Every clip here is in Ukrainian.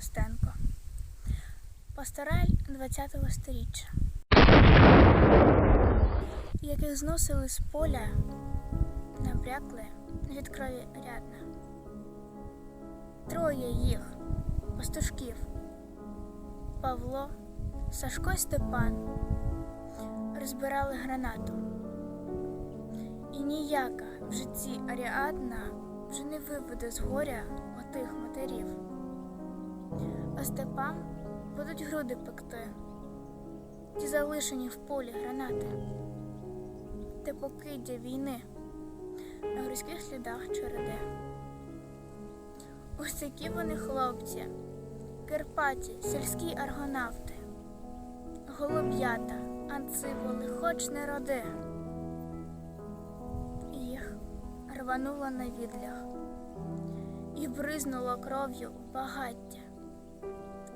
Костенко. Пастораль ХХ століття, яких зносили з поля, набрякли від крові рядна. Троє їх, пастушків, Павло, Сашко й Степан розбирали гранату. І ніяка в житті Аріадна вже не виведе з горя отих матерів. А Степан будуть груди пекти, ті залишені в полі гранати, те покиддя війни на гризьких слідах череде. Ось такі вони хлопці, Кирпаті, сільські аргонавти, голуб'ята, анциболи, хоч не роди. Їх рвануло на відлях. І бризнуло кров'ю багаття,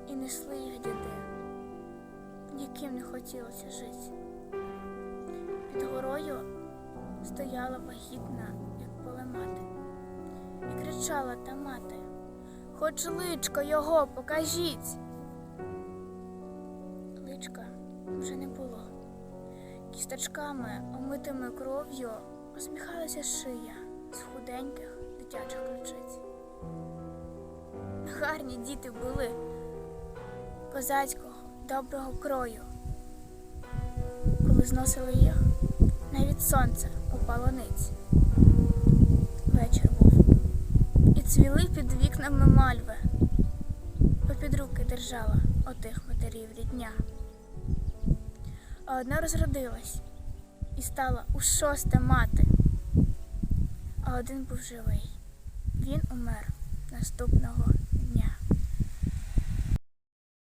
і несли їх діди, яким не хотілося жити. Під горою стояла вагітна, як полемати, і кричала та мати, хоч личко його покажіть. Личка вже не було. Кісточками, омитими кров'ю, усміхалася шия з худеньких дитячих ключиць. Гарні діти були козацького, доброго крою. Коли зносили їх, навіть сонце у паланиці. Вечір був. І цвіли під вікнами мальви. Попід руки держала отих матерів рідня. А одна розродилась і стала у шосте мати. А один був живий. Він умер наступного